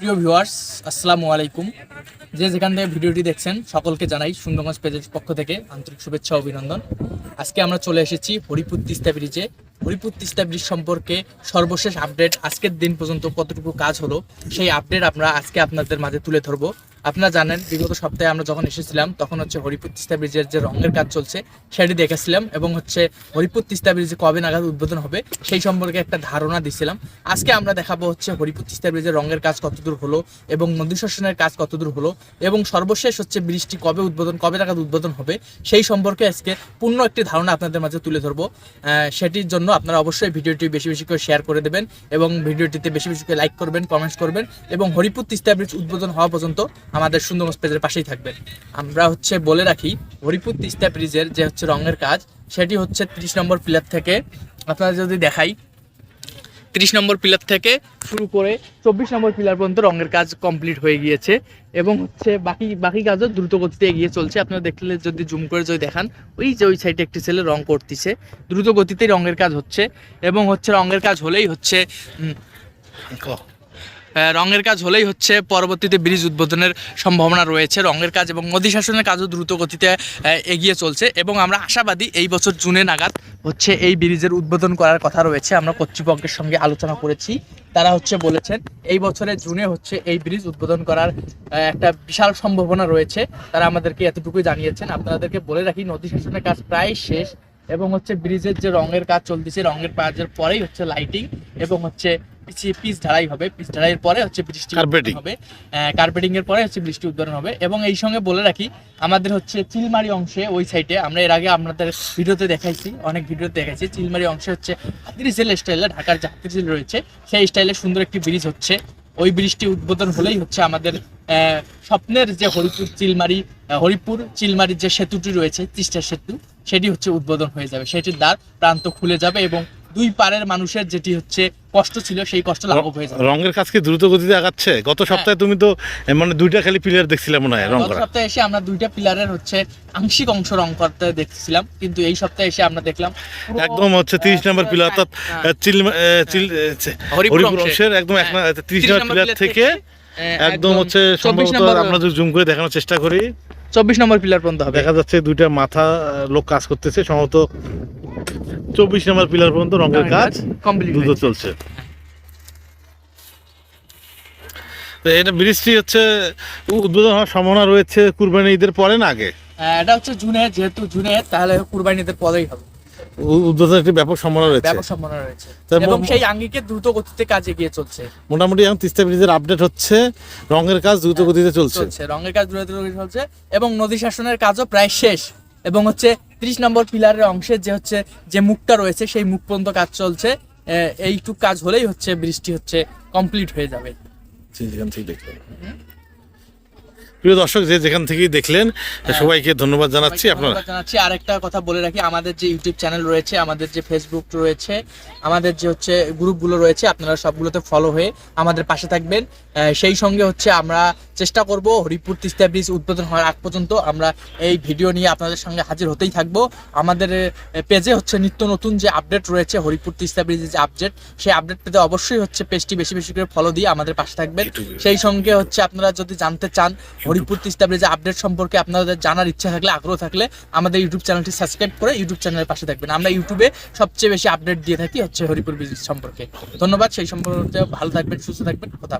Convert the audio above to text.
প্রিয় ভিউয়ার্স আসসালামু আলাইকুম। যে যেখান থেকে ভিডিওটি দেখছেন, সকলকে জানাই সুন্দরগঞ্জ পেজের পক্ষ থেকে আন্তরিক শুভেচ্ছা, অভিনন্দন। আজকে আমরা চলে এসেছি হরিপুর তিস্তা ব্রিজে। হরিপুর তিস্তা ব্রিজ সম্পর্কে সর্বশেষ আপডেট আজকের দিন পর্যন্ত কতটুকু কাজ হলো, সেই আপডেট আমরা আজকে আপনাদের মাঝে তুলে ধরবো। আপনারা জানেন, বিগত সপ্তাহে আমরা যখন এসেছিলাম, তখন হচ্ছে হরিপুর তিস্তা ব্রিজের যে রঙের কাজ চলছে, সেটি দেখেছিলাম এবং হচ্ছে হরিপুর তিস্তা ব্রিজে কবে নাগাদ উদ্বোধন হবে, সেই সম্পর্কে একটা ধারণা দিছিলাম। আজকে আমরা দেখাবো হচ্ছে হরিপুর তিস্তা ব্রিজের রঙের কাজ কতদূর হলো এবং নদী শাসনের কাজ কতদূর হলো এবং সর্বশেষ হচ্ছে ব্রিজটি কবে উদ্বোধন, কবে নাগাদ উদ্বোধন হবে, সেই সম্পর্কে আজকে পূর্ণ একটি ধারণা আপনাদের মাঝে তুলে ধরবো। সেটির জন্য আপনারা অবশ্যই ভিডিওটি বেশি বেশি করে শেয়ার করে দেবেন এবং ভিডিওটিতে বেশি বেশি করে লাইক করবেন, কমেন্টস করবেন এবং হরিপুর তিস্তা ব্রিজ উদ্বোধন হওয়া পর্যন্ত আমাদের সুন্দরগঞ্জ পেজের পাশেই থাকবেন। আমরা হচ্ছে বলে রাখি, হরিপুর তিস্তা ব্রিজের যে হচ্ছে রঙের কাজ, সেটি হচ্ছে ত্রিশ নম্বর পিলার থেকে আপনারা যদি দেখাই, তিরিশ নম্বর পিলার থেকে শুরু করে চব্বিশ নম্বর পিলার পর্যন্ত রঙের কাজ কমপ্লিট হয়ে গিয়েছে এবং হচ্ছে বাকি বাকি কাজও দ্রুত গতিতে এগিয়ে চলছে। আপনারা দেখলে যদি জুম করে যদি দেখান, ওই যে ওই সাইডে একটি ছেলে রং করতেছে। দ্রুত গতিতেই রঙের কাজ হচ্ছে এবং হচ্ছে রঙের কাজ হলেই হচ্ছে রঙের কাজ হলেই হচ্ছে পরবর্তীতে ব্রিজ উদ্বোধনের সম্ভাবনা রয়েছে। রঙের কাজ এবং নদী শাসনের কাজও দ্রুত গতিতে এগিয়ে চলছে এবং আমরা আশাবাদী এই বছর জুনে নাগাদ হচ্ছে এই ব্রিজের উদ্বোধন করার কথা রয়েছে। আমরা কর্তৃপক্ষের সঙ্গে আলোচনা করেছি। তারা হচ্ছে বলেছেন, এই বছরের জুনে হচ্ছে এই ব্রিজ উদ্বোধন করার একটা বিশাল সম্ভাবনা রয়েছে। তারা আমাদেরকে এতটুকুই জানিয়েছেন। আপনাদেরকে বলে রাখি নদী শাসনের কাজ প্রায় শেষ এবং হচ্ছে ব্রিজের যে রঙের কাজ চলতেছে, রঙের কাজের পরেই হচ্ছে লাইটিং এবং হচ্ছে ঢালাই হবে। ঢালাইয়ের পরে হচ্ছে বৃষ্টি Carpeting. হবে। কার্পেটিং এর পরে হচ্ছে বৃষ্টি উদ্বোধন হবে। এবং এই সঙ্গে বলে রাখি আমাদের হচ্ছে চিলমারি অংশে ওই সাইডে আমরা এর আগে আপনাদের ভিডিওতে দেখাইছি অনেক ভিডিওতে দেখাইছি চিলমারি অংশে হচ্ছে হাতিরিসেল স্টাইলে ঢাকার যে হাতিরিসেল রয়েছে সেই স্টাইলে সুন্দর একটি ব্রিজ হচ্ছে। ওই ব্রিজটি উদ্বোধন হলেই হচ্ছে আমাদের আহ, স্বপ্নের যে হরিপুর চিলমারি হরিপুর চিলমারির যে সেতুটি রয়েছে তিস্তা সেতু সেটি হচ্ছে উদ্বোধন হয়ে যাবে। সেটির দ্বার প্রান্ত খুলে যাবে এবং দুই পারের মানুষের যেটি হচ্ছে কষ্ট ছিল সেই কষ্ট লাঘব হয়ে যাবে। রঙের কাজ কি দ্রুত গতিতে আগাচ্ছে? গত সপ্তাহে তুমি তো মানে দুইটা খালি প্লেয়ার দেখছিলে মনে হয় রং গত করা। সপ্তাহে এসে আমরা দুইটা পিলারের হচ্ছে আংশিক অংশ রং করতে দেখছিলাম কিন্তু এই সপ্তাহে এসে আমরা দেখলাম পুরো- একদম হচ্ছে তিরিশ নম্বর পিলার অর্থাৎ হ্যাঁ, আহ, চিল আহ, চিল আহ, হরিপুর হরিপুর অংশে। অংশের একদম এক হ্যাঁ, তিরিশ 30 নম্বর পিলার থেকে আহ, একদম হচ্ছে 24 সম্ভবত নম্বর আমরা যদি জুম করে দেখানোর চেষ্টা করি। চব্বিশ নম্বর পিলার পর্যন্ত হবে। দেখা যাচ্ছে দুইটা মাথা আহ, লোক কাজ করতেছে সম্ভবত চব্বিশ নম্বর পিলার পর্যন্ত রঙের কাজ দ্রুত চলছে। এটা ব্রিজটি হচ্ছে উদ্বোধন হওয়ার সম্ভাবনা রয়েছে কুরবানি ঈদের পরে না আগে? এটা হচ্ছে জুনে যেহেতু জুনে তাহলে কুরবানিদের পরেই হবে। উ- একটি ব্যাপক সম্ভাবনা রয়েছে। ব্যাপক সম্ভাবনা রয়েছে। এবং সেই আঙ্গিকে দ্রুত গতিতে কাজ এগিয়ে চলছে। মোটামুটি এখন তিস্তা ব্রিজের আপডেট হচ্ছে রঙের কাজ দ্রুত হ্যাঁ, গতিতে চলছে। চলছে। রঙের কাজ দ্রুত দ্রুত চলছে এবং নদী শাসনের কাজও প্রায় শেষ। এবং হচ্ছে ত্রিশ নম্বর পিলারের অংশে যে হচ্ছে যে মুখটা রয়েছে সেই মুখ পর্যন্ত কাজ চলছে। এইটুক কাজ হলেই হচ্ছে বৃষ্টি হচ্ছে কমপ্লিট হয়ে যাবে জি, যেখান থেকে দেখলেন প্রিয় দর্শক যে যেখান থেকেই দেখলেন সবাইকে ধন্যবাদ জানাচ্ছি আপনারা। জানাচ্ছি। আরেকটা কথা বলে রাখি আমাদের যে ইউটিউব চ্যানেল রয়েছে আমাদের যে ফেসবুক রয়েছে আমাদের যে হচ্ছে গ্রুপগুলো রয়েছে আপনারা সবগুলোতে ফলো হয়ে আমাদের পাশে থাকবেন। সেই সঙ্গে হচ্ছে আমরা চেষ্টা করব হরিপুর তিস্তা ব্রিজ উদ্বোধন হওয়ার আগ পর্যন্ত আমরা এই ভিডিও নিয়ে আপনাদের সঙ্গে হাজির হতেই থাকব। আমাদের পেজে হচ্ছে নিত্য নতুন যে আপডেট রয়েছে হরিপুর তিস্তা ব্রিজের যে আপডেট সেই আপডেট পেতে অবশ্যই হচ্ছে পেজটি বেশি বেশি করে ফলো দিয়ে আমাদের পাশে থাকবেন। সেই সঙ্গে হচ্ছে আপনারা যদি জানতে চান হরিপুর তিস্তা ব্রিজের আপডেট সম্পর্কে আপনাদের জানার ইচ্ছা থাকলে, আগ্রহ থাকলে, আমাদের ইউটিউব চ্যানেলটি সাবস্ক্রাইব করে ইউটিউব চ্যানেলের পাশে থাকবেন। আমরা ইউটিউবে সবচেয়ে বেশি আপডেট দিয়ে থাকি হচ্ছে হরিপুর ব্রিজ সম্পর্কে। ধন্যবাদ, সেই সম্পর্কে ভালো থাকবেন, সুস্থ থাকবেন। কথা